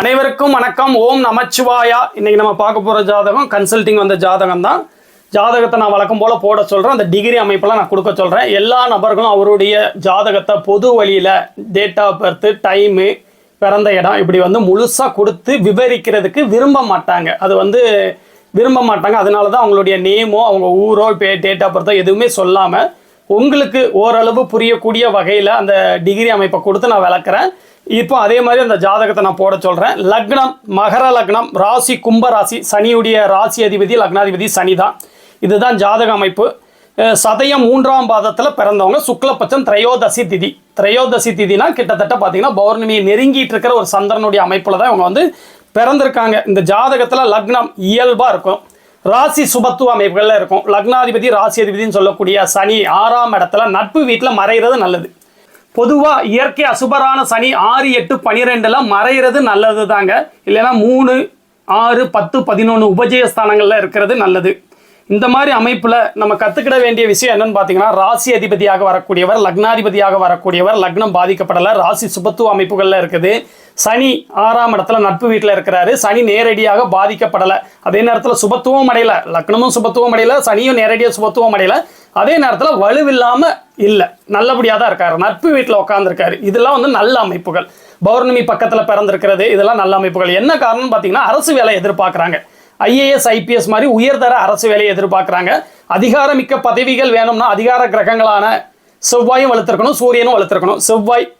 அனைவருக்கும் வணக்கம். ஓம் நமச்சிவாயா. இன்னைக்கு நம்ம பார்க்க போகிற ஜாதகம் கன்சல்டிங் வந்த ஜாதகம் தான். ஜாதகத்தை நான் வழக்கம் போல் போட சொல்கிறேன் அந்த டிகிரி அமைப்பெல்லாம் நான் கொடுக்க சொல்கிறேன் எல்லா நபர்களும் அவருடைய ஜாதகத்தை பொது வழியில் டேட் ஆஃப் பர்த் டைமு பிறந்த இடம் இப்படி வந்து முழுசாக கொடுத்து விவரிக்கிறதுக்கு விரும்ப மாட்டாங்க. அது வந்து விரும்ப மாட்டாங்க. அதனால தான் அவங்களுடைய நேமோ அவங்க ஊரோ இப்போ டேட் ஆஃப் பர்த்தோ எதுவுமே சொல்லாமல் உங்களுக்கு ஓரளவு புரியக்கூடிய வகையில் அந்த டிகிரி அமைப்பை கொடுத்து நான் விளக்குறேன். இப்போ அதே மாதிரி அந்த ஜாதகத்தை நான் போட சொல்கிறேன் லக்னம் மகர லக்னம் ராசி கும்ப ராசி சனியுடைய ராசி அதிபதி லக்னாதிபதி சனி தான். இதுதான் ஜாதக அமைப்பு. சதயம் மூன்றாம் பாதத்தில் பிறந்தவங்க சுக்லபட்சம் திரையோதசி திதி. திரையோதசி திதினா கிட்டத்தட்ட பார்த்தீங்கன்னா பௌர்ணமியை நெருங்கிட்டு இருக்கிற ஒரு சந்திரனுடைய அமைப்பில் தான் இவங்க வந்து பிறந்திருக்காங்க. இந்த ஜாதகத்தில் லக்னம் இயல்பாக இருக்கும். ராசி சுபத்துவ அமைப்புகளில் இருக்கும். லக்னாதிபதி ராசி அதிபதினு சொல்லக்கூடிய சனி ஆறாம் இடத்துல நட்பு வீட்டில் மறைகிறது நல்லது. பொதுவாக இயற்கை அசுபரான சனி ஆறு எட்டு பனிரெண்டில் மறைகிறது நல்லது தாங்க இல்லைன்னா மூணு ஆறு பத்து பதினொன்று உபஜயஸ்தானங்களில் இருக்கிறது நல்லது. இந்த மாதிரி அமைப்பில் நம்ம கற்றுக்கிட வேண்டிய விஷயம் என்னன்னு பார்த்தீங்கன்னா ராசி அதிபதியாக வரக்கூடியவர் லக்னாதிபதியாக வரக்கூடியவர் லக்னம் பாதிக்கப்படலை ராசி சுபத்துவ அமைப்புகளில் இருக்குது. சனி ஆறாம் இடத்துல நட்பு வீட்டில் இருக்கிறாரு. சனி நேரடியாக பாதிக்கப்படலை. அதே நேரத்தில் சுபத்துவம் அடையல. லக்னமும் சுபத்துவம் அடையல. சனியும் நேரடியாக சுபத்துவம் அடையல. அதே நேரத்தில் வலுவில்லாமல் இல்லை. நல்லபடியாக தான் இருக்காரு. நட்பு வீட்டில் உட்காந்துருக்காரு இதெல்லாம் வந்து நல்ல அமைப்புகள். பௌர்ணமி பக்கத்தில் பிறந்திருக்கிறது. இதெல்லாம் நல்ல அமைப்புகள். என்ன காரணம்னு பார்த்தீங்கன்னா அரசு வேலை எதிர்பார்க்குறாங்க. ஐஏஎஸ் ஐபிஎஸ் மாதிரி உயர்தர அரசு வேலையை எதிர்பார்க்குறாங்க. அதிகாரமிக்க பதவிகள் வேணும்னா அதிகார கிரகங்களான செவ்வாயும் வளர்த்துருக்கணும் சூரியனும் வளர்த்துருக்கணும். செவ்வாய்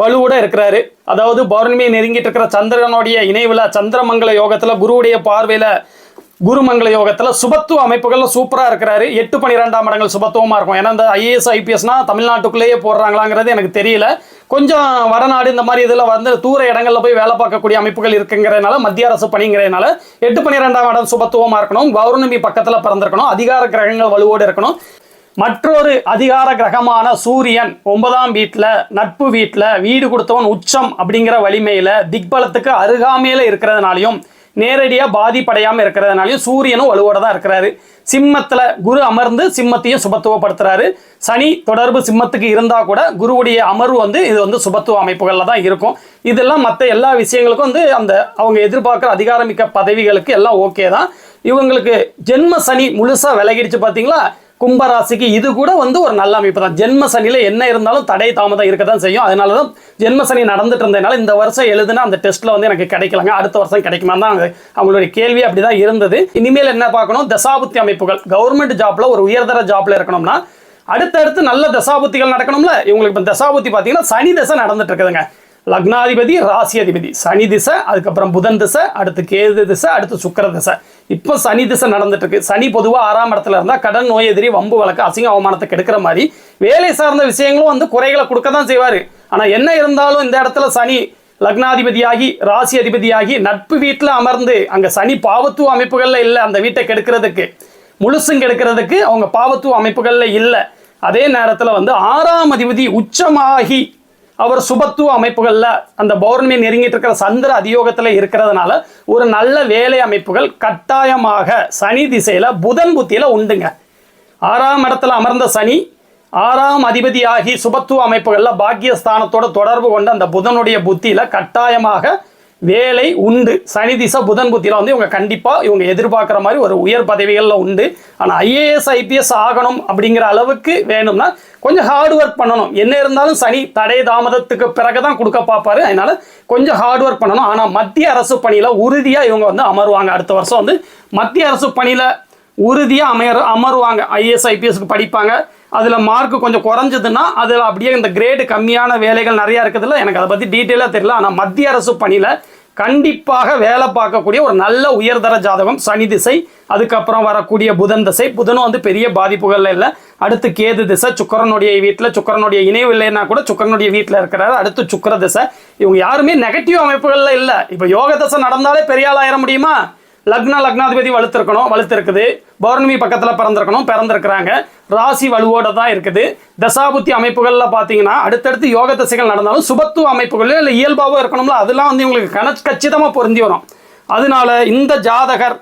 வலுவோட இருக்கிறாரு. அதாவது பௌர்ணமியை நெருங்கிட்டு இருக்கிற சந்திரனுடைய இணைவில் சந்திரமங்கல யோகத்தில் குருவுடைய பார்வையில் குருமங்கள யோகத்தில் சுபத்துவ அமைப்புகள் சூப்பராக இருக்கிறாரு. எட்டு பன்னிரெண்டாம் இடங்கள் சுபத்துவமாக இருக்கும். ஏன்னா இந்த ஐஏஎஸ் ஐபிஎஸ்னா தமிழ்நாட்டுக்குள்ளேயே போடுறாங்களாங்கிறது எனக்கு தெரியல. கொஞ்சம் வடநாடு இந்த மாதிரி இதில் வந்து தூர இடங்களில் போய் வேலை பார்க்கக்கூடிய அமைப்புகள் இருக்குங்கிறதுனால மத்திய அரசு பணிங்கிறதுனால எட்டு பன்னிரெண்டாம் இடம் சுபத்துவமாக இருக்கணும். பௌர்ணமி பக்கத்தில் பிறந்திருக்கணும். அதிகார கிரகங்கள் வலுவோடு இருக்கணும். மற்றொரு அதிகார கிரகமான சூரியன் ஒன்பதாம் வீட்டில் நட்பு வீட்டில் வீடு கொடுத்தவன் உச்சம் அப்படிங்கிற வலிமையில் திக்பலத்துக்கு அருகாமையில் இருக்கிறதுனாலையும் நேரடியாக பாதிப்படையாமல் இருக்கிறதுனாலையும் சூரியனும் வலுவோட தான் இருக்கிறாரு. சிம்மத்தில் குரு அமர்ந்து சிம்மத்தையும் சுபத்துவப்படுத்துறாரு. சனி தொடர்பு சிம்மத்துக்கு இருந்தால் கூட குருவுடைய அமர்வு வந்து இது வந்து சுபத்துவ அமைப்புகளில் தான் இருக்கும். இதெல்லாம் மற்ற எல்லா விஷயங்களுக்கும் வந்து அந்த அவங்க எதிர்பார்க்குற அதிகாரமிக்க பதவிகளுக்கு எல்லாம் ஓகே தான். இவங்களுக்கு ஜென்ம சனி முழுசாக விலகிடுச்சு பார்த்தீங்களா கும்பராசிக்கு இது கூட வந்து ஒரு நல்ல அமைப்பு தான் ஜென்ம சனியில் என்ன இருந்தாலும் தடை தாமதம் இருக்க தான் செய்யும். அதனால தான் ஜென்ம சனி நடந்துட்டு இருந்ததுனால இந்த வருஷம் எழுதுனா அந்த டெஸ்ட்டில் வந்து எனக்கு கிடைக்கலங்க. அடுத்த வருஷம் கிடைக்குமா தான் அவங்களுடைய கேள்வி அப்படி தான் இருந்தது. இனிமேல் என்ன பார்க்கணும்? தசாபுத்தி அமைப்புகள். கவர்மெண்ட் ஜாப்ல ஒரு உயர்தர ஜாப்ல இருக்கணும்னா அடுத்தடுத்து நல்ல தசாபுத்திகள் நடக்கணும்ல. இவங்களுக்கு இப்போ தசாபுத்தி பார்த்தீங்கன்னா சனி தசை நடந்துட்டு இருக்குதுங்க. லக்னாதிபதி ராசி அதிபதி. சனி திசை அதுக்கப்புறம் புதன் திசை அடுத்து கேது திசை அடுத்து சுக்கிர திசை. இப்போ சனி திசை நடந்துட்டு இருக்கு சனி பொதுவாக ஆறாம் இடத்துல இருந்தால் கடன் நோய் எதிரி வம்பு வழக்கு அசிங்க அவமானத்தை கெடுக்கிற மாதிரி வேலை சார்ந்த விஷயங்களும் வந்து குறைகளை கொடுக்க தான் செய்வார். ஆனால் என்ன இருந்தாலும் இந்த இடத்துல சனி லக்னாதிபதியாகி ராசி அதிபதியாகி நட்பு வீட்டில் அமர்ந்து அங்கே சனி பாவத்துவ அமைப்புகளில் இல்லை அந்த வீட்டை கெடுக்கிறதுக்கு. முழுசும் கெடுக்கிறதுக்கு அவங்க பாவத்துவ அமைப்புகளில் இல்லை. அதே நேரத்தில் வந்து ஆறாம் அதிபதி உச்சமாகி அவர் சுபத்துவ அமைப்புகளில் அந்த பௌர்ணமி நெருங்கிட்டு இருக்கிற சந்திர அதியோகத்தில் இருக்கிறதுனால ஒரு நல்ல வேலை அமைப்புகள் கட்டாயமாக சனி திசையில் புதன் புத்தியில் உண்டுங்க. ஆறாம் இடத்துல அமர்ந்த சனி ஆறாம் அதிபதியாகி சுபத்துவ அமைப்புகளில் பாக்கியஸ்தானத்தோட தொடர்பு கொண்ட அந்த புதனுடைய புத்தியில் கட்டாயமாக வேலை உண்டு. சனி திசை புதன் புத்தியில் வந்து இவங்க கண்டிப்பாக இவங்க எதிர்பார்க்குற மாதிரி ஒரு உயர் பதவிகளில் உண்டு. ஆனால் ஐஏஎஸ் ஐபிஎஸ் ஆகணும் அப்படிங்கிற அளவுக்கு வேணும்னா கொஞ்சம் ஹார்ட் ஒர்க் பண்ணணும். என்ன இருந்தாலும் சனி தடை தாமதத்துக்கு பிறகு தான் கொடுக்க பார்ப்பாரு. அதனால கொஞ்சம் ஹார்ட் ஒர்க் பண்ணணும். ஆனால் மத்திய அரசு பணியில் உறுதியாக இவங்க வந்து அமருவாங்க. அடுத்த வருஷம் வந்து மத்திய அரசு பணியில் உறுதியாக அமையற அமருவாங்க. ஐஏஎஸ் ஐபிஎஸ்க்கு படிப்பாங்க. அதில் மார்க் கொஞ்சம் குறைஞ்சதுன்னா அதில் அப்படியே இந்த கிரேடு கம்மியான வேலைகள் நிறையா இருக்குதுல்ல எனக்கு அதை பற்றி டீட்டெயிலாக தெரியல. ஆனால் மத்திய அரசு பணியில் கண்டிப்பாக வேலை பார்க்கக்கூடிய ஒரு நல்ல உயர்தர ஜாதகம் சனி திசை அதுக்கப்புறம் வரக்கூடிய புதன் திசை. புதனும் வந்து பெரிய பாதிப்புகள் இல்லை. அடுத்து கேது திசை சுக்கரனுடைய வீட்டில் சுக்கரனுடைய இணைவு இல்லைன்னா கூட சுக்கரனுடைய வீட்டில் இருக்கிறாரு. அடுத்து சுக்கர திசை. இவங்க யாருமே நெகட்டிவ் அமைப்புகளில் இல்லை. இப்போ யோக திசை நடந்தாலே பெரியால் ஆயிட முடியுமா? லக்ன லக்னாதிபதி வலுத்திருக்கணும் வலுத்திருக்குது. பௌர்ணமி பக்கத்தில் பிறந்திருக்கணும் பிறந்திருக்கிறாங்க. ராசி வலுவோட தான் இருக்குது. தசாபுத்தி அமைப்புகளில் பார்த்தீங்கன்னா அடுத்தடுத்து யோக தசைகள் நடந்தாலும் சுபத்துவ அமைப்புகளில் இல்லை இயல்பாகவும் இருக்கணும்ல அதெல்லாம் வந்து இவங்களுக்கு கண கச்சிதமாக பொருந்தி வரும். அதனால இந்த ஜாதகர்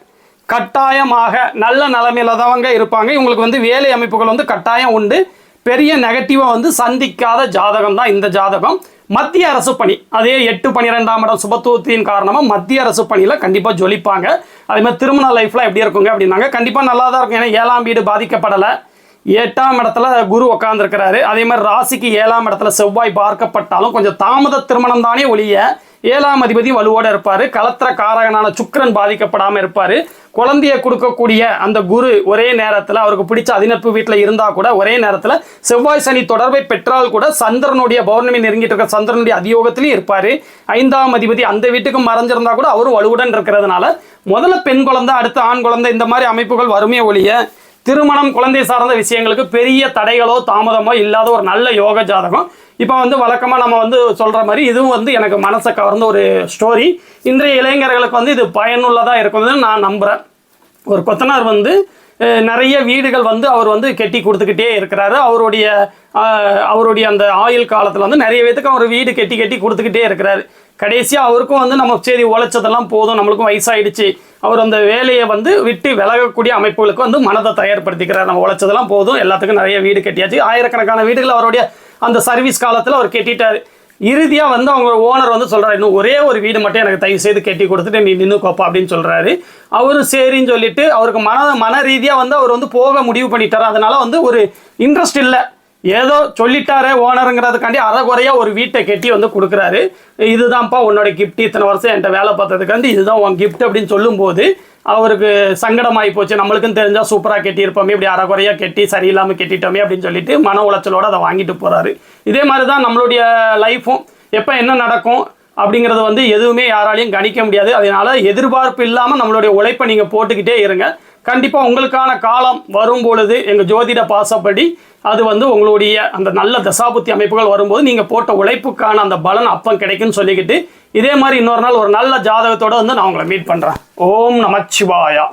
கட்டாயமாக நல்ல நிலைமையில தாங்க இருப்பாங்க. இவங்களுக்கு வந்து வேலை அமைப்புகள் வந்து கட்டாயம் உண்டு. பெரிய நெகட்டிவாக வந்து சந்திக்காத ஜாதகம் தான் இந்த ஜாதகம். மத்திய அரசு பணி. அதே எட்டு பன்னிரெண்டாம் இடம் சுபத்துவத்தின் காரணமாக மத்திய அரசு பணியில் கண்டிப்பாக ஜொலிப்பாங்க. அதே மாதிரி திருமண லைஃப்லாம் எப்படி இருக்குங்க அப்படின்னாங்க கண்டிப்பாக நல்லா தான் இருக்கும். ஏன்னா ஏழாம் வீடு பாதிக்கப்படலை. எட்டாம் இடத்துல குரு உட்காந்துருக்கிறாரு அதே மாதிரி ராசிக்கு ஏழாம் இடத்துல செவ்வாய் பார்க்கப்பட்டாலும் கொஞ்சம் தாமத திருமணம் தானே ஒழிய ஏழாம் அதிபதி வலுவோட இருப்பார். கலத்திர காரகனான சுக்கரன் பாதிக்கப்படாமல் இருப்பார். குழந்தைய கொடுக்கக்கூடிய அந்த குரு ஒரே நேரத்தில் அவருக்கு பிடிச்ச அதிநட்பு வீட்டில் இருந்தால் கூட ஒரே நேரத்தில் செவ்வாய் சனி தொடர்பை பெற்றால் கூட சந்திரனுடைய பௌர்ணமி நெருங்கிட்டு இருக்க சந்திரனுடைய அதியோகத்திலையும் இருப்பார். ஐந்தாம் அதிபதி அந்த வீட்டுக்கும் மறைஞ்சிருந்தா கூட அவரும் வலுவுடன் இருக்கிறதுனால முதல்ல பெண் குழந்தை அடுத்து ஆண் குழந்தை இந்த மாதிரி அமைப்புகள் வருமே ஒழிய திருமணம் குழந்தை சார்ந்த விஷயங்களுக்கு பெரிய தடைகளோ தாமதமோ இல்லாத ஒரு நல்ல யோக ஜாதகம் இப்போ வந்து வழக்கமாக நம்ம வந்து சொல்கிற மாதிரி இதுவும் வந்து எனக்கு மனசை கவர்ந்த ஒரு ஸ்டோரி இன்றைய இளைஞர்களுக்கு வந்து இது பயனுள்ளதாக இருக்குதுன்னு நான் நம்புகிறேன் ஒரு கொத்தனார் வந்து நிறைய வீடுகள் வந்து அவர் வந்து கெட்டி கொடுத்துக்கிட்டே இருக்கிறாரு. அவருடைய அவருடைய அந்த ஆயுள் காலத்தில் வந்து நிறைய பேத்துக்கு அவர் வீடு கெட்டி கெட்டி கொடுத்துக்கிட்டே இருக்கிறாரு. கடைசியாக அவருக்கும் வந்து நம்ம சரி உழைச்சதெல்லாம் போதும் நம்மளுக்கும் வயசாயிடுச்சு. அவர் அந்த வேலையை வந்து விட்டு விலகக்கூடிய அமைப்புகளுக்கு வந்து மனதை தயார்படுத்திக்கிறார். நம்ம உழைச்சதெல்லாம் போதும் எல்லாத்துக்கும் நிறைய வீடு கட்டியாச்சு. ஆயிரக்கணக்கான வீடுகள் அவருடைய அந்த சர்வீஸ் காலத்தில் அவர் கெட்டிட்டார். இறுதியாக வந்து அவங்க ஓனர் வந்து சொல்கிறாரு இன்னும் ஒரே ஒரு வீடு மட்டும் எனக்கு தயவு செய்து கட்டி கொடுத்துட்டு நீ நின்று கோப்பா அப்படின்னு சொல்கிறாரு அவரும் சரின்னு சொல்லிட்டு அவருக்கு மன மன ரீதியாக வந்து அவர் வந்து போக முடிவு பண்ணிட்டார். அதனால வந்து ஒரு இன்ட்ரெஸ்ட் இல்லை. ஏதோ சொல்லிட்டாரே ஓனருங்கிறதுக்காண்டி அறகுறையா ஒரு வீட்டை கட்டி வந்து கொடுக்குறாரு. இதுதான்ப்பா உன்னோட கிஃப்ட் இத்தனை வருஷம் என்கிட்ட வேலை பார்த்ததுக்காண்டி இதுதான் உன் கிஃப்ட் அப்படின்னு சொல்லும்போது அவருக்கு சங்கடமாகி போச்சு. நம்மளுக்கும் தெரிஞ்சால் சூப்பராக கட்டியிருப்போமே இப்படி அறகுறையாக கட்டி சரியில்லாமல் கட்டிட்டோமே அப்படின்னு சொல்லிட்டு மன உளைச்சலோடு அதை வாங்கிட்டு போகிறாரு இதே மாதிரி தான் நம்மளுடைய லைஃப்பும் எப்போ என்ன நடக்கும் அப்படிங்கிறது வந்து எதுவுமே யாராலையும் கணிக்க முடியாது. அதனால் எதிர்பார்ப்பு இல்லாமல் நம்மளுடைய உழைப்பை நீங்கள் போட்டுக்கிட்டே இருங்க. கண்டிப்பாக உங்களுக்கான காலம் வரும் பொழுது எங்கள் ஜோதிட பாசப்படி அது வந்து உங்களுடைய அந்த நல்ல தசாபுத்தி அமைப்புகள் வரும்போது நீங்கள் போட்ட உழைப்புக்கான அந்த பலன் அப்பம் கிடைக்கும்னு சொல்லிக்கிட்டு இதே மாதிரி இன்னொரு நாள் ஒரு நல்ல ஜாதகத்தோடு வந்து நான் உங்களை மீட் பண்ணுறேன் ஓம் நமச்சிவாயா.